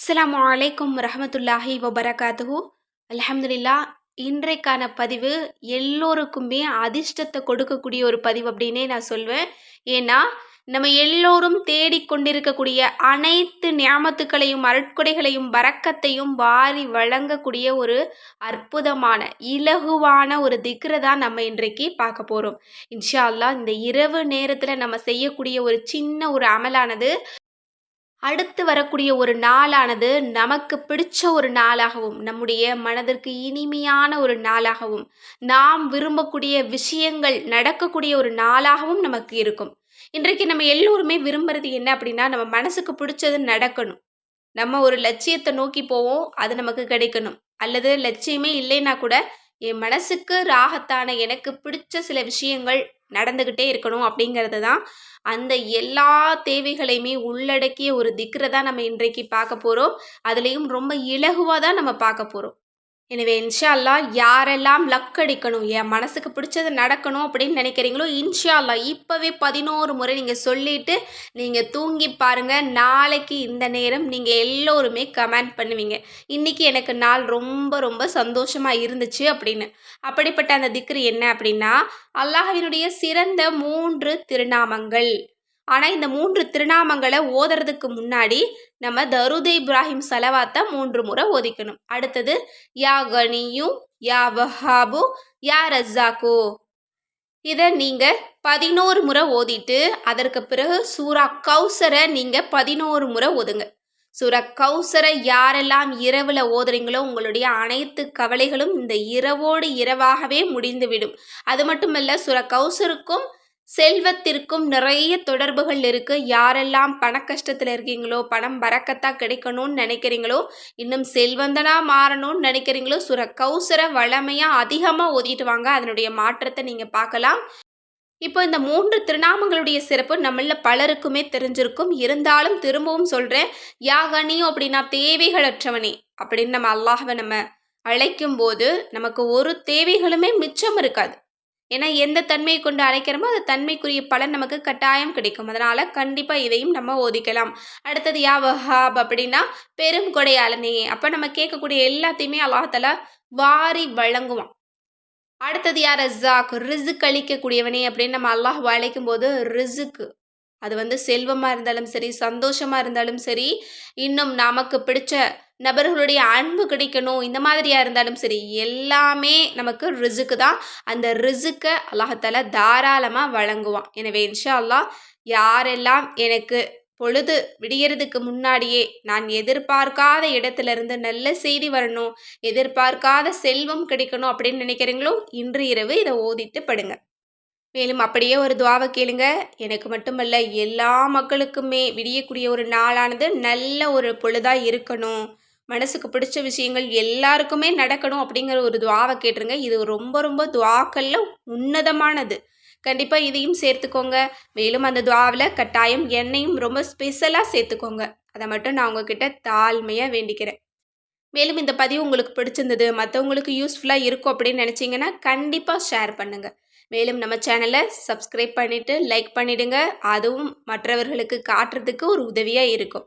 அஸ்லாம் அலைக்கும் ரஹமத்துல்லாஹி வபரகாத்துஹு. அலமதுல்லா இன்றைக்கான பதிவு எல்லோருக்குமே அதிர்ஷ்டத்தை கொடுக்கக்கூடிய ஒரு பதிவு அப்படின்னே நான் சொல்வேன். ஏன்னா நம்ம எல்லோரும் தேடிக்கொண்டிருக்கக்கூடிய அனைத்து ஞாபத்துக்களையும் அருட்கொடைகளையும் வரக்கத்தையும் வாரி வழங்கக்கூடிய ஒரு அற்புதமான இலகுவான ஒரு திக்ரை தான் நம்ம இன்றைக்கு பார்க்க போகிறோம் இன்ஷா அல்லாஹ் இந்த இரவு நேரத்தில் நம்ம செய்யக்கூடிய ஒரு சின்ன ஒரு அமலானது அடுத்து வரக்கூடிய ஒரு நாளானது நமக்கு பிடிச்ச ஒரு நாளாகவும் நம்முடைய மனதிற்கு இனிமையான ஒரு நாளாகவும் நாம் விரும்பக்கூடிய விஷயங்கள் நடக்கக்கூடிய ஒரு நாளாகவும் நமக்கு இருக்கும். இன்றைக்கு நம்ம எல்லோருமே விரும்புறது என்ன அப்படின்னா நம்ம மனசுக்கு பிடிச்சது நடக்கணும். நம்ம ஒரு லட்சியத்தை நோக்கி போவோம் அது நமக்கு கிடைக்கணும். அல்லது லட்சியமே இல்லைன்னா கூட என் மனசுக்கு ராகத்தான எனக்கு பிடிச்ச சில விஷயங்கள் நடந்துக்கிட்டே இருக்கணும் அப்படிங்கிறது தான் அந்த எல்லா தேவைகளையுமே உள்ளடக்கிய ஒரு திக்ரை தான் நம்ம இன்றைக்கு பார்க்க போகிறோம் அதுலேயும் ரொம்ப இலகுவாக தான் நம்ம பார்க்க போகிறோம் எனவே இன்ஷா அல்லா யாரெல்லாம் லக் அடிக்கணும் என் மனசுக்கு பிடிச்சது நடக்கணும் அப்படின்னு நினைக்கிறீங்களோ இன்ஷால்லா இப்போவே பதினோரு முறை நீங்கள் சொல்லிவிட்டு நீங்கள் தூங்கி பாருங்கள் நாளைக்கு இந்த நேரம் நீங்கள் எல்லோருமே கமெண்ட் பண்ணுவீங்க. இன்றைக்கி எனக்கு நாள் ரொம்ப ரொம்ப சந்தோஷமாக இருந்துச்சு அப்படின்னு. அப்படிப்பட்ட அந்த திக்ரு என்ன அப்படின்னா அல்லாஹினுடைய சிறந்த மூன்று திருநாமங்கள். ஆனால் இந்த மூன்று திருநாமங்களை ஓதுறதுக்கு முன்னாடி நம்ம தருது இப்ராஹிம் செலவாத்தை மூன்று முறை ஓதிக்கணும். அடுத்தது யா கனியு யா வஹாபு யா ரஸாக்கு இதை நீங்கள் பதினோரு முறை ஓதிட்டு அதற்கு பிறகு சூரா கௌசரை நீங்கள் பதினோரு முறை ஓதுங்க. சூரா கௌசரை யாரெல்லாம் இரவில் ஓதுறீங்களோ உங்களுடைய அனைத்து கவலைகளும் இந்த இரவோடு இரவாகவே முடிந்துவிடும். அது மட்டுமல்ல சூரா கௌசருக்கும் செல்வத்திற்கும் நிறைய தொடர்புகள் இருக்குது யாரெல்லாம் பண கஷ்டத்தில் இருக்கீங்களோ பணம் பறக்கத்தான் கிடைக்கணும்னு நினைக்கிறீங்களோ இன்னும் செல்வந்தனாக மாறணும்னு நினைக்கிறீங்களோ சுர கௌசர வளமையாக அதிகமாக ஓதிட்டு வாங்க. அதனுடைய மாற்றத்தை நீங்கள் பார்க்கலாம். இப்போ இந்த மூன்று திருநாமங்களுடைய சிறப்பு நம்மள பலருக்குமே தெரிஞ்சிருக்கும். இருந்தாலும் திரும்பவும் சொல்கிறேன் யாகனியும் அப்படின்னா தேவைகளற்றவனே அப்படின்னு நம்ம அல்லாஹவை நம்ம அழைக்கும் போது நமக்கு ஒரு தேவைகளுமே மிச்சம் இருக்காது. ஏன்னா எந்த தன்மையை கொண்டு அழைக்கிறோமோ அது தன்மைக்குரிய பலன் நமக்கு கட்டாயம் கிடைக்கும். அதனால் கண்டிப்பாக இதையும் நம்ம ஒதுக்கலாம் அடுத்தது யா வஹாப் அப்படின்னா பெரும் கொடையாளனே. அப்போ நம்ம கேட்கக்கூடிய எல்லாத்தையுமே அல்லாஹால வாரி வழங்குவான். அடுத்தது யார் ரஸாக் ரிசுக் அளிக்கக்கூடியவனே அப்படின்னு நம்ம அல்லாஹ் அழைக்கும் போது ரிசுக்கு அது வந்து செல்வமாக இருந்தாலும் சரி சந்தோஷமாக இருந்தாலும் சரி இன்னும் நமக்கு பிடிச்ச நபர்களுடைய அன்பு கிடைக்கணும் இந்த மாதிரியாக இருந்தாலும் சரி எல்லாமே நமக்கு ரிசுக்கு தான். அந்த ரிசுக்கை அல்லாஹால தாராளமாக வழங்குவான். எனவே இன்ஷா அல்லாஹ் யாரெல்லாம் எனக்கு பொழுது விடியறதுக்கு முன்னாடியே நான் எதிர்பார்க்காத இடத்துலேருந்து நல்ல செய்தி வரணும் எதிர்பார்க்காத செல்வம் கிடைக்கணும் அப்படின்னு நினைக்கிறீங்களோ இன்று இரவு இதை ஓதிட்டு படுங்க. மேலும் அப்படியே ஒரு துவாவை கேளுங்க. எனக்கு மட்டுமல்ல எல்லா மக்களுக்குமே விடியக்கூடிய ஒரு நாளானது நல்ல ஒரு பொழுதாக இருக்கணும். மனசுக்கு பிடிச்ச விஷயங்கள் எல்லாருக்குமே நடக்கணும் அப்படிங்கிற ஒரு துவாவை கேட்டுருங்க. இது ரொம்ப ரொம்ப துவாக்களில் உன்னதமானது. கண்டிப்பாக இதையும் சேர்த்துக்கோங்க. மேலும் அந்த துவாவில் கட்டாயம் எண்ணெயும் ரொம்ப ஸ்பெஷலாக சேர்த்துக்கோங்க. அதை மட்டும் நான் உங்ககிட்ட தாழ்மையாக வேண்டிக்கிறேன். மேலும் இந்த பதிவு உங்களுக்கு பிடிச்சிருந்தது மற்றவங்களுக்கு யூஸ்ஃபுல்லாக இருக்கும் அப்படின்னு நினச்சிங்கன்னா கண்டிப்பாக ஷேர் பண்ணுங்கள் மேலும் நம்ம சேனலை சப்ஸ்கிரைப் பண்ணிவிட்டு லைக் பண்ணிவிடுங்க அதுவும் மற்றவர்களுக்கு காட்டுறதுக்கு ஒரு உதவியாக இருக்கும்.